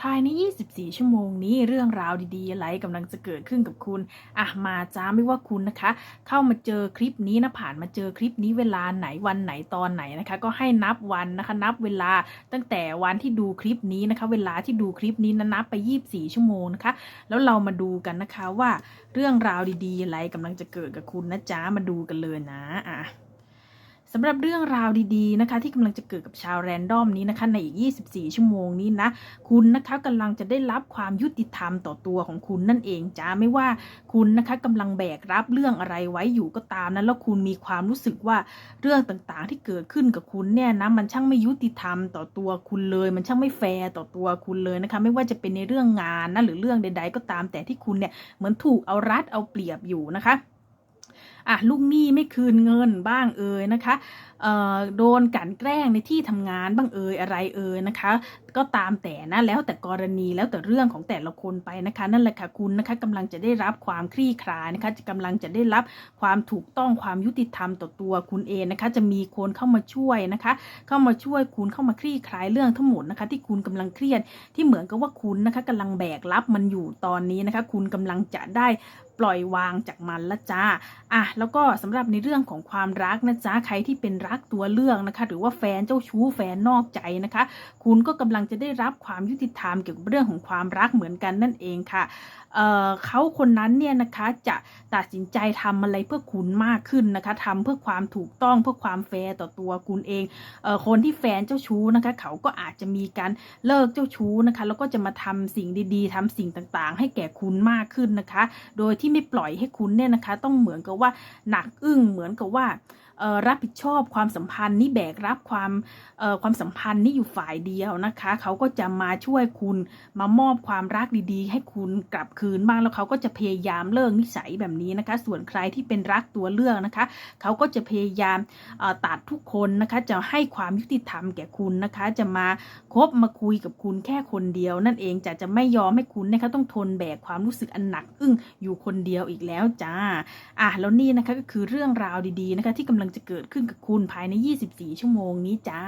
ภายใน 24 ชั่วโมงนี้เรื่องราวดีๆ อะไรกำลังจะเกิดขึ้นกับคุณ อะ มาจ้าไม่ว่าคุณนะคะ เข้ามาเจอคลิปนี้นะผ่านมาเจอคลิปนี้เวลาไหนวันไหนตอนไหนนะคะ ก็ให้นับวันนะคะ นับเวลาตั้งแต่วันที่ดูคลิปนี้นะคะ เวลาที่ดูคลิปนี้นะนับไป 24 ชั่วโมงนะคะ แล้วเรามาดูกันนะคะว่าเรื่องราวดีๆ อะไรกำลังจะเกิดกับคุณนะจ๊ะมาดูกันเลยนะ อะ สำหรับเรื่องราวดีๆนะคะ ที่กำลังจะเกิดกับชาวแรนดอมนี้นะคะ ในอีก 24 ชั่วโมงนี้นะ คุณนะคะกำลังจะได้รับความยุติธรรมต่อตัวของคุณนั่นเองจ้าไม่ว่าคุณนะคะกำลังแบกรับเรื่องอะไรไว้อยู่ก็ตามนะแล้วคุณมีความรู้สึกว่าเรื่องต่างๆ ที่เกิดขึ้นกับคุณเนี่ยนะมันช่างไม่ยุติธรรมต่อตัวคุณเลย มันช่างไม่แฟร์ต่อตัวคุณเลยนะคะ ไม่ว่าจะเป็นในเรื่องงานนะหรือเรื่องใด ๆ ก็ตามแต่ที่คุณเนี่ยเหมือนถูกเอารัดเอาเปรียบอยู่นะคะ อะลูกหนี้ไม่คืนเงินบ้างเอ่ยนะคะโดนกลันแกล้งในที่ทำงานบ้างเอ่ยอะไรเอ่ยนะคะ ก็ตามแต่นะแล้วแต่กรณีแล้วแต่เรื่องของแต่ละคนไปนะคะ นั่นแหละค่ะคุณนะคะกำลังจะได้รับความคลี่คลายนะคะจะกำลังจะได้รับความถูกต้องความยุติธรรมต่อตัวคุณเองนะคะ จะมีคนเข้ามาช่วยนะคะ เข้ามาช่วยคุณเข้ามาคลี่คลายเรื่องทั้งหมดนะคะ ที่คุณกำลังเครียดที่เหมือนกับว่าคุณนะคะกำลังแบกรับมันอยู่ตอนนี้นะคะ คุณกำลังจะได้ ล่อยวางจากมันละจ้าอะแล้วก็สำหรับในเรื่องของความรักนะจ๊ะใครที่เป็นรักตัวเลือกนะคะ หรือว่าแฟนเจ้าชู้แฟนนอกใจนะคะ คุณก็กำลังจะได้รับความยุติธรรมเกี่ยวกับเรื่องของความรักเหมือนกันนั่นเองค่ะเเขาคนนั้นเนี่ยนะคะจะตัดสินใจทำอะไรเพื่อคุณมากขึ้นนะคะทำเพื่อความถูกต้องเพื่อความแฟร์ต่อตัวคุณเองเออคนที่แฟนเจ้าชู้นะคะ เขาก็อาจจะมีการเลิกเจ้าชู้นะคะ แล้วก็จะมาทำสิ่งดีๆทำสิ่งต่างๆ ให้แก่คุณมากขึ้นนะคะ โดยที่ไม่ปล่อยให้คุณเนี่ยนะคะ ต้องเหมือนกับว่าหนักอึ้งเหมือนกับว่ารับผิดชอบความสัมพันธ์นี่แบกรับความความสัมพันธ์นี่อยู่ฝ่ายเดียวนะคะ เขาก็จะมาช่วยคุณมามอบความรักดีๆ ให้คุณกลับคืนบ้างแล้วเขาก็จะพยายามเลิกนิสัยแบบนี้นะคะ ส่วนใครที่เป็นรักตัวเลือกนะคะ เขาก็จะพยายามตัดทุกคนนะคะ จะให้ความยุติธรรมแก่คุณนะคะ จะมาคบมาคุยกับคุณแค่คนเดียว นั่นเองจะจะไม่ยอมให้คุณนะคะต้องทนแบกความรู้สึกอันหนักอึ้งอยู่คนเดียวอีกแล้วจ้าอะแล้วนี่นะคะก็คือเรื่องราวดีๆนะคะที่กำลังำลังจะเกิดขึ้นกับคุณภายใน 24 ชั่วโมงนี้จ้า